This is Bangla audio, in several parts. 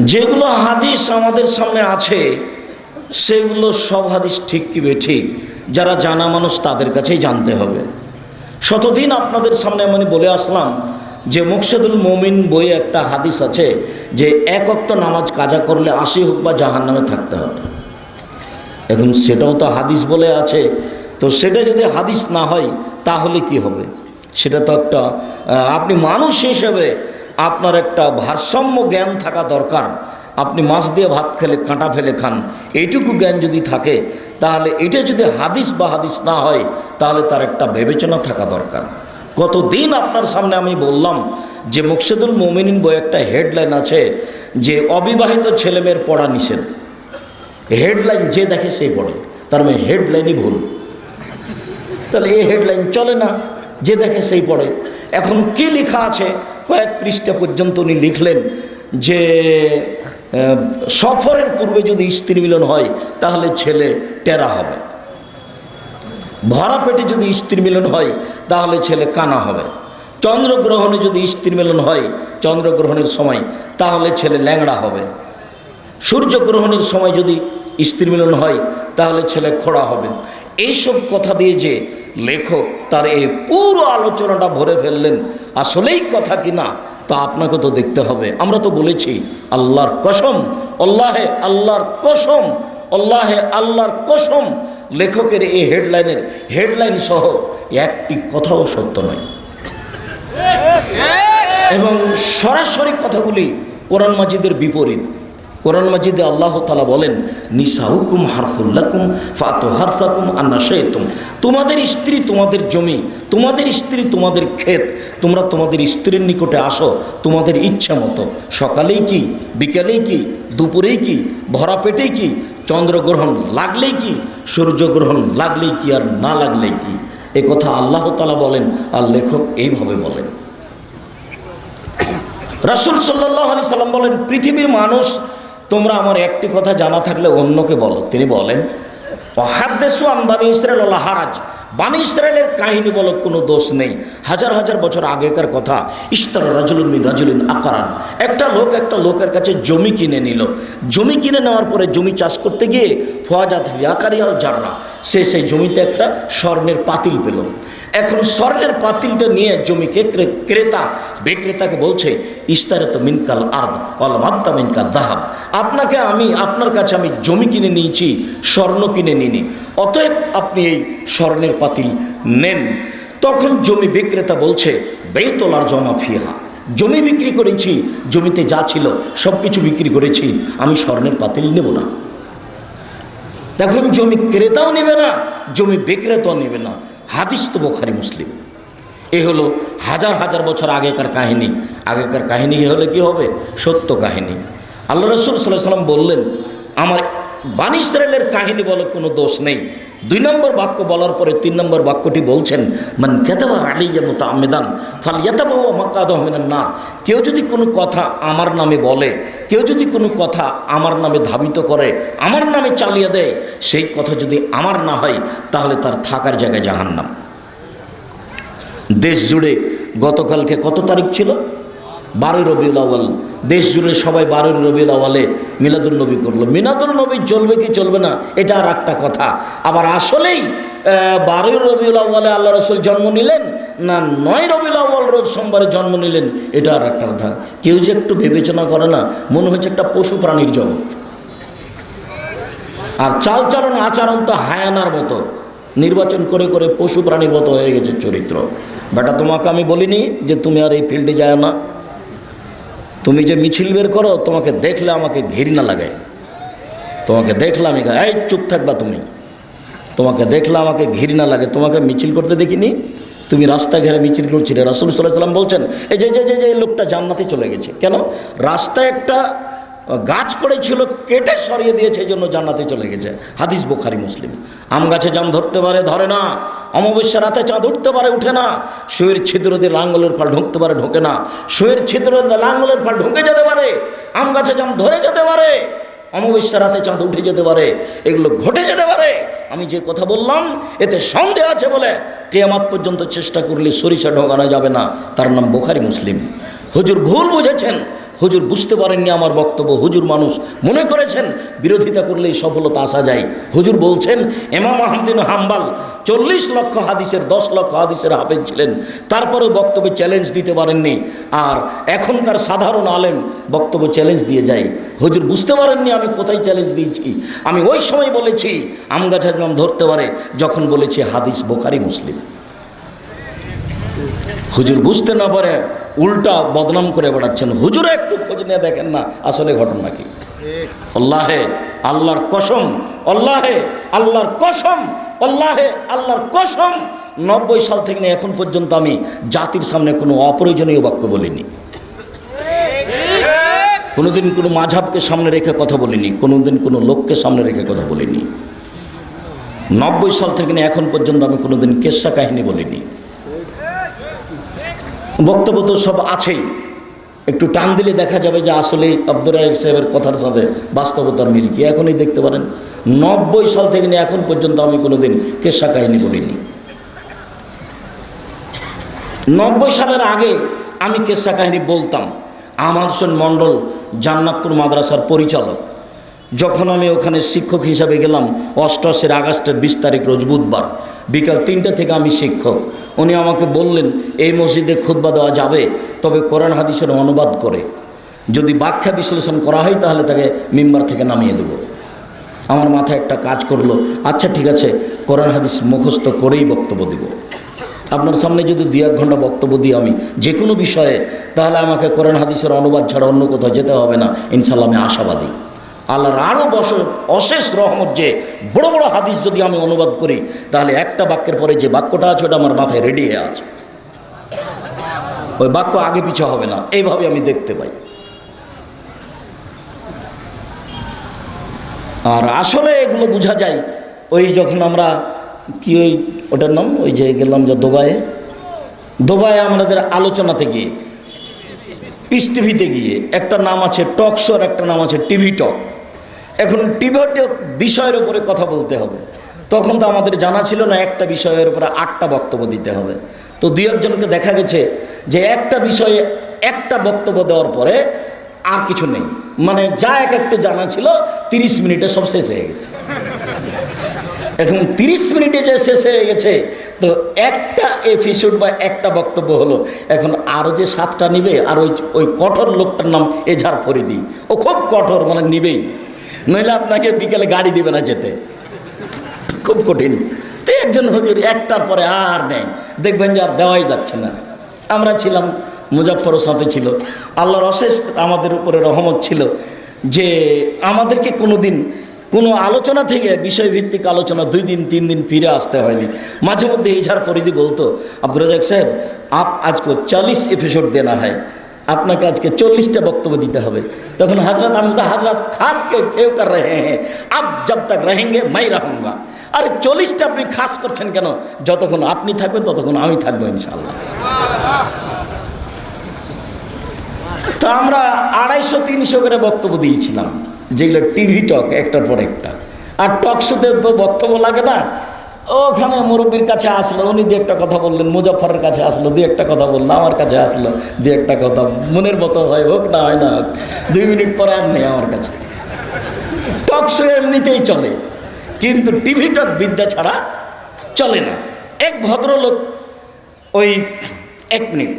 যেগুলো হাদিস আমাদের সামনে আছে, সেগুলো সব হাদিস ঠিক কি ঠিক? যারা জানা মানুষ তাদের কাছেই জানতে হবে। শতদিন আপনাদের সামনে আমি বলে আসলাম যে মুকসেদুল মমিন বইয়ে একটা হাদিস আছে যে এক অক্ত নামাজ কাজা করলে আশি হোক বা জাহান নামে থাকতে হবে। এখন সেটাও তো হাদিস বলে আছে। তো সেটা যদি হাদিস না হয়, তাহলে কি হবে? সেটা তো একটা আপনি মানুষ হিসেবে আপনার একটা ভারসাম্য জ্ঞান থাকা দরকার। আপনি মাছ দিয়ে ভাত খেলে, কাঁটা ফেলে খান। এইটুকু জ্ঞান যদি থাকে, তাহলে এটা যদি হাদিস বা হাদিস না হয়, তাহলে তার একটা বিবেচনা থাকা দরকার। কতদিন আপনার সামনে আমি বললাম যে মুকসেদুল মোমিনিন বই একটা হেডলাইন আছে যে অবিবাহিত ছেলেমেয়ের পড়া নিষেধ। হেডলাইন যে দেখে সেই পড়ে। তার মানে হেডলাইনই ভুল। তাহলে এই হেডলাইন চলে না, যে দেখে সেই পড়ে। এখন কি লেখা আছে? কয়েক পৃষ্ঠা পর্যন্ত উনি লিখলেন যে সফরের পূর্বে যদি স্ত্রী মিলন হয়, তাহলে ছেলে টেরা হবে। ভরা পেটে যদি স্ত্রী মিলন হয়, তাহলে ছেলে কানা হবে। চন্দ্রগ্রহণে যদি স্ত্রী মিলন হয়, চন্দ্রগ্রহণের সময়, তাহলে ছেলে ল্যাংড়া হবে। সূর্যগ্রহণের সময় যদি স্ত্রী মিলন হয়, তাহলে ছেলে খোড়া হবে। এইসব কথা দিয়ে যে লেখক, তার এই পুরো আলোচনাটা ভরে ফেললেন। আসলেই কথা কি না? তা আপনাকে তো দেখতে হবে। আমরা তো বলেছি, আল্লাহর কসম, আল্লাহে আল্লাহর কসম, আল্লাহে আল্লাহর কসম। লেখকের এই হেডলাইনের, হেডলাইন সহ একটি কথাও সত্য নয়। এবং সরাসরি কথাগুলি কোরআন মাজিদের বিপরীত। কোরআন মাজিদে আল্লাহ তালা বলেন নিসাহুকুম হারফুল্লাকুম ফাতো হারফাকুম আন্না শেতুম তোমাদের স্ত্রী তোমাদের জমি, তোমাদের স্ত্রী তোমাদের ক্ষেত, তোমরা তোমাদের স্ত্রীর নিকটে আসো, তোমাদের ইচ্ছা মতো। সকালেই কি, বিকালেই কি, দুপুরেই কি, ভরা পেটেই কি, চন্দ্রগ্রহণ লাগলেই কি, সূর্যগ্রহণ লাগলেই কি আর না লাগলেই কি? এ কথা আল্লাহ তালা বলেন, আর লেখক এইভাবে বলেন। রাসুল সাল্লাহ আলি সাল্লাম বলেন, পৃথিবীর মানুষ তোমরা আমার একটি কথা জানা থাকলে অন্যকে বলো। তিনি বলেন হাদ্দেসু আন বানি ইসরায়েল আল্লাহ হারাজ। বানি ইসরায়েলের কাহিনী বলো কোনো দোষ নেই। হাজার হাজার বছর আগেকার কথা ইস্তার রাজুলুন মিন আকারান। একটা লোক একটা লোকের কাছে জমি কিনে নিল। জমি কিনে নেওয়ার পরে জমি চাষ করতে গিয়ে ফোয়াজাত আকারিয়াল জাররা। সে সেই জমিতে একটা স্বর্ণের পাতিল পেল। এখন স্বর্ণের পাতিলটা নিয়ে জমিকে ক্রে- ক্রেতা বিক্রেতাকে বলছে ইস্তারে তো মিনকাল আর্দ অল মাবতা মিনকাল দাহাব। আপনাকে আমি, আপনার কাছে আমি জমি কিনে নিয়েছি, স্বর্ণ কিনে নিনি অতএব আপনি এই স্বর্ণের পাতিল নেন। তখন জমি বিক্রেতা বলছে বেতলার জমা ফিহা। জমি বিক্রি করেছি, জমিতে যা ছিল সব কিছু বিক্রি করেছি, আমি স্বর্ণের পাতিল নেব না। তখন জমি ক্রেতাও নেবে না, জমি বিক্রেতাও নেবে না। হাদিস তো বোখারি মুসলিম। এ হলো হাজার হাজার বছর আগেকার কাহিনী। আগেকার কাহিনী হলে কি হবে? সত্য কাহিনী। আল্লাহ রসুল সাল্লাহ সাল্লাম বললেন, আমার বাণী ইসরায়েলের কাহিনী বলে কোনো দোষ নেই। দুই নম্বর বাক্য বলার পরে তিন নম্বর বাক্যটি বলছেন, মান কেতাবা আলিয়া মতো আমেদান ফাল ইয়াতাবা মাকাদ আহমেদান না কেউ যদি কোনো কথা আমার নামে বলে, কেউ যদি কোনো কথা আমার নামে ধাবিত করে, আমার নামে চালিয়ে দেয়, সেই কথা যদি আমার না হয়, তাহলে তার থাকার জায়গায় জাহান্নাম। দেশ জুড়ে গতকালকে কত তারিখ ছিল? বারোই রবিউল আওয়াল দেশ জুড়ে সবাই বারোই রবিউল আওয়ালে মিলাদুল নবী করল। মিলাদুল নবী চলবে কি চলবে না, এটা আর একটা কথা। আবার আসলেই বারোই রবিউল আওয়ালে আল্লাহ রসুল জন্ম নিলেন না নয় রবিউল আওয়াল রোজ সোমবারে জন্ম নিলেন, এটা আর একটা কথা। কেউ যে একটু বিবেচনা করে না, মনে হচ্ছে একটা পশু প্রাণীর জগৎ। আর চালচরণ আচরণ তো হায়ানার মতো। নির্বাচন করে করে পশু প্রাণীর মতো হয়ে গেছে চরিত্র। বেটা, তোমাকে আমি বলিনি যে তুমি আর এই ফিল্ডে যায় না? তুমি যে মিছিল বের করো, তোমাকে দেখলে আমাকে ঘৃণা লাগে। তোমাকে দেখলে আমি এই চুপ থাকবা তুমি। তোমাকে দেখলে আমাকে ঘৃণা লাগে। তোমাকে মিছিল করতে দেখিনি। তুমি রাস্তা ঘেরে মিছিল করছিলে। রাসুল সাল্লাহ সাল্লাম বলছেন, এই যে যে যে লোকটা জান্নাতে চলে গেছে। কেন? রাস্তায় একটা গাছ পড়েছিল, কেটে সরিয়ে দিয়েছে, এই জন্য জান্নাতে চলে গেছে। হাদিস বোখারি, মুসলিম। আম গাছে জাম ধরতে পারে, ধরে না। অমাবস্যা রাতে চাঁদ উঠতে পারে, উঠে না। শুয়ের ছিদ্র দিয়ে লাঙ্গলের ফল ঢুকতে পারে, ঢোকে না। শুয়ের ছিদ্র লাঙ্গলের ফল ঢুকে যেতে পারে। আম গাছে জাম ধরে যেতে পারে। অমাবস্যা রাতে চাঁদ উঠে যেতে পারে। এগুলো ঘটে যেতে পারে। আমি যে কথা বললাম, এতে সন্দেহ আছে বলে কেয়ামাত পর্যন্ত চেষ্টা করলে সরিষা ঢোকানো যাবে না। তার নাম বোখারি, মুসলিম। হুজুর ভুল বুঝেছেন। হুজুর বুঝতে পারেননি আমার বক্তব্য। হুজুর মানুষ মনে করেছেন, বিরোধিতা করলেই সফলতা আসা যায়। হুজুর বলছেন এমাম আহমদিন হাম্বাল চল্লিশ লক্ষ হাদিসের, দশ লক্ষ হাদিসের হাফেজ ছিলেন। তারপরেও বক্তব্যে চ্যালেঞ্জ দিতে পারেননি। আর এখনকার সাধারণ আলেম বক্তব্য চ্যালেঞ্জ দিয়ে যায়। হুজুর বুঝতে পারেননি আমি কোথায় চ্যালেঞ্জ দিয়েছি। আমি ওই সময় বলেছি আমগাছা ইমাম ধরতে পারে, যখন বলেছি হাদিস বোখারি, মুসলিম। হুজুর বুঝতে না পারে উল্টা বদনাম করে বেড়াচ্ছেন। হুজুরে একটু খোঁজ নিয়ে দেখেন না, আসলে ঘটনা কি? আল্লাহে, আল্লাহর কসম, আল্লাহে, আল্লাহর কসম, আল্লাহে, আল্লাহর কসম। নব্বই সাল থেকে এখন পর্যন্ত আমি জাতির সামনে কোনো অপ্রয়োজনীয় বাক্য বলিনি। কোনোদিন কোনো মাঝাবকে সামনে রেখে কথা বলিনি, কোনোদিন কোনো লোককে সামনে রেখে কথা বলিনি। নব্বই সাল থেকে এখন পর্যন্ত আমি কোনোদিন কেসা কাহিনী বলিনি। বক্তব্য তো সব আছেই। একটু টান দিলে দেখা যাবে যে আসলে আব্দুর রাহেক সাহেবের কথার সাথে বাস্তবতার মিল কি। এখনই দেখতে পারেন, নব্বই সাল থেকে নিয়ে এখন পর্যন্ত আমি কোনোদিন কেসা কাহিনী বলিনি। নব্বই সালের আগে আমি কেসা কাহিনী বলতাম। আমার হোসেন মণ্ডল, জান্নাতপুর মাদ্রাসার পরিচালক। যখন আমি ওখানে শিক্ষক হিসাবে গেলাম, অষ্টআশির আগস্টের বিশ তারিখ রোজ বুধবার। বিকাল তিনটে থেকে আমি শিক্ষক। উনি আমাকে বললেন, এই মসজিদে খুতবা দেওয়া যাবে, তবে কোরআন হাদিসের অনুবাদ করে। যদি ব্যাখ্যা বিশ্লেষণ করা হয়, তাহলে তাকে মেম্বার থেকে নামিয়ে দেবো। আমার মাথায় একটা কাজ করল আচ্ছা ঠিক আছে, কোরআন হাদিস মুখস্থ করেই বক্তব্য দিব। আপনার সামনে যদি দু এক ঘণ্টা বক্তব্য দিই আমি যে কোনো বিষয়ে, তাহলে আমাকে কোরআন হাদিসের অনুবাদ ছাড়া অন্য কোথাও যেতে হবে না। ইনশাল্লাহ আমি আশাবাদী। আল্লাহর আরও বস, অশেষ রহমত যে বড় বড় হাদিস যদি আমি অনুবাদ করি, তাহলে একটা বাক্যের পরে যে বাক্যটা আছে, ওটা আমার মাথায় রেডি হয়ে আছে। ওই বাক্য আগে পিছু হবে না, এইভাবে আমি দেখতে পাই। আর আসলে এগুলো বোঝা যায়, ওই যখন আমরা কি ওই, ওটার নাম? ওই যে গেলাম যে দুবাইয়ে। দুবাইয়ে আমাদের আলোচনাতে গিয়ে পিস টিভিতে গিয়ে একটা নাম আছে টক শোর একটা নাম আছে টিভি টক। এখন টিভি টক বিষয়ের উপরে কথা বলতে হবে। তখন তো আমাদের জানা ছিল না একটা বিষয়ের উপরে আটটা বক্তব্য দিতে হবে। তো দুই একজনকে দেখা গেছে যে একটা বিষয়ে একটা বক্তব্য দেওয়ার পরে আর কিছু নেই। মানে যা এক একটু জানা ছিল তিরিশ মিনিটে সব শেষ হয়ে গেছে। এখন তিরিশ মিনিটে যে শেষ হয়ে গেছে তো একটা এপিসোড বা একটা বক্তব্য হলো, এখন আরও যে সাতটা নিবে, আর ওই ওই কঠোর লোকটার নাম এঝার ফরিদি। ও খুব কঠোর মানে নিবেই। নইলে আপনাকে বিকেলে গাড়ি দিবে না যেতে। খুব কঠিন। তো একজন হুজুর একটার পরে আর নেই। দেখবেন যে আর দেওয়াই যাচ্ছে না। আমরা ছিলাম মুজাফরও সাথে ছিল। আল্লাহর অশেষ আমাদের উপরে রহমত ছিল যে আমাদেরকে কোনো দিন কোনো আলোচনা থেকে বিষয়ভিত্তিক আলোচনা দুই দিন, তিন দিন ফিরে আসতে হয়নি। মাঝে মধ্যে ইঝার পরিধি বলতো, আব্দুর রাজাক সাহেব, আপ আজকে চল্লিশ এপিসোড দেনা হয়। আপনাকে আজকে চল্লিশটা বক্তব্য দিতে হবে। তখন হাজরত আমি তো হাজরত খাস কেউ কর রহে হ্যাঁ আপ জব তক রহেঙ্গে, মাই রাহুঙ্গা। আরে চল্লিশটা আপনি খাস করছেন কেন? যতক্ষণ আপনি থাকবেন, ততক্ষণ আমি থাকব ইনশাল্লাহ তো আমরা আড়াইশো, তিনশো করে বক্তব্য দিয়েছিলাম। যেগুলো টিভি টক, একটার পর একটা। আর টক শোতে তো বক্তব্য লাগে না। ওখানে মুরব্বীর কাছে আসলো, উনি দু একটা কথা বললেন মুজফরের কাছে আসলো, দু একটা কথা বলল, আমার কাছে আসলো, দু একটা কথা, মনের মতো হয় হোক না হয় না হোক, দুই মিনিট পরে আর নেই আমার কাছে। টক শো এমনিতেই চলে, কিন্তু টিভি টক বিদ্যা ছাড়া চলে না। এক ভদ্রলোক ওই এক মিনিট,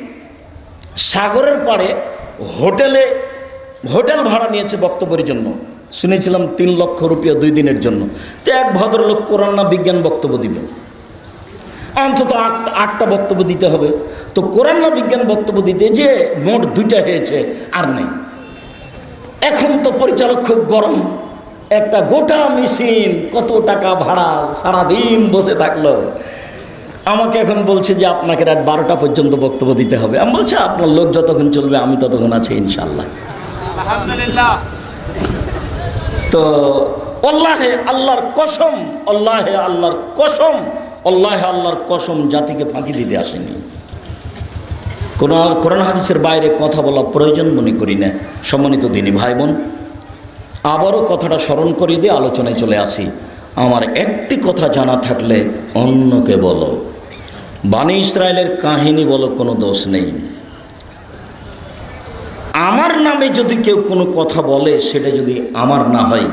সাগরের পাড়ে হোটেলে হোটেল ভাড়া নিয়েছে বক্তব্যের জন্য। শুনেছিলাম তিন লক্ষ রুপিয়া দুই দিনের জন্য। তো এক ভদ্রলোক কোরআন না বিজ্ঞান বক্তব্য দিবে। অন্তত আট আটটা বক্তব্য দিতে হবে। তো কোরআন না বিজ্ঞান বক্তব্য দিতে যে মোট দুইটা হয়েছে আর নেই। এখন তো পরিচালক খুব গরম। একটা গোটা মেশিন, কত টাকা ভাড়া, সারাদিন বসে থাকল। আমাকে এখন বলছে যে আপনাকে রাত বারোটা পর্যন্ত বক্তব্য দিতে হবে। আমি বলছি, আপনার লোক যতক্ষণ চলবে, আমি ততক্ষণ আছি ইনশাল্লাহ তো আল্লাহে আল্লাহর কসম আল্লাহে আল্লাহর কসম আল্লাহে আল্লাহর কসম জাতিকে ফাঁকি দিতে আসেনি। কোনো কোরআন হাদিসের বাইরে কথা বলা প্রয়োজন মনে করি না। সম্মানিত দিনী ভাই বোন আবারও কথাটা স্মরণ করিয়ে দিয়ে আলোচনায় চলে আসি। আমার একটি কথা জানা থাকলে অন্যকে বলো। বাণী ইসরায়েলের কাহিনী বলো কোনো দোষ নেই। আমার নামে যদি কেউ কোনো কথা বলে, সেটা যদি আমার না হয়,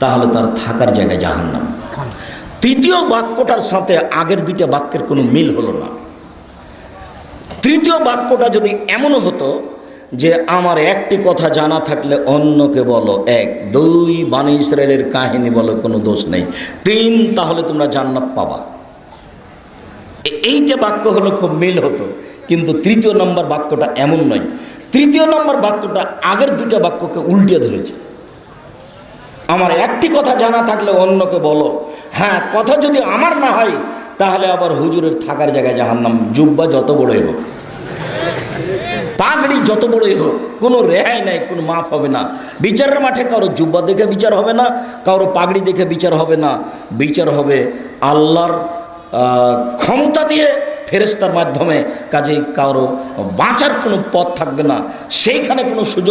তাহলে তার থাকার জায়গায় জাহান্নাম। তৃতীয় বাক্যটার সাথে আগের দুইটা বাক্যের কোনো মিল হলো না। তৃতীয় বাক্যটা যদি এমনও হতো যে আমার একটি কথা জানা থাকলে অন্যকে বলো এক, দুই বাণী ইসরায়েলের কাহিনী বলো কোনো দোষ নেই। তিন, তাহলে তোমরা জান্নাত পাবা। এইটা বাক্য হলো খুব মিল হতো, কিন্তু তৃতীয় নম্বর বাক্যটা এমন নয়। তৃতীয় নম্বর বাক্যটা আগের দুটো বাক্যকে উল্টে ধরেছে। আমার একটি কথা জানা থাকলে অন্যকে বলো। হ্যাঁ কথা যদি আমার না হয়, তাহলে আবার হুজুরের থাকার জায়গায় জাহান্নাম। জুব্বা যত বড়ই হোক, পাগড়ি যত বড়ই হোক, কোনো রেহাই নাই, কোনো মাফ হবে না। বিচারের মাঠে কারও জুব্বা দেখে বিচার হবে না, কারও পাগড়ি দেখে বিচার হবে না। বিচার হবে আল্লাহর ক্ষমতা দিয়ে ফেরেস্তার মাধ্যমে কাজেই কারও বাঁচার কোনো পথ থাকবে না। সেইখানে কোনো সুযোগ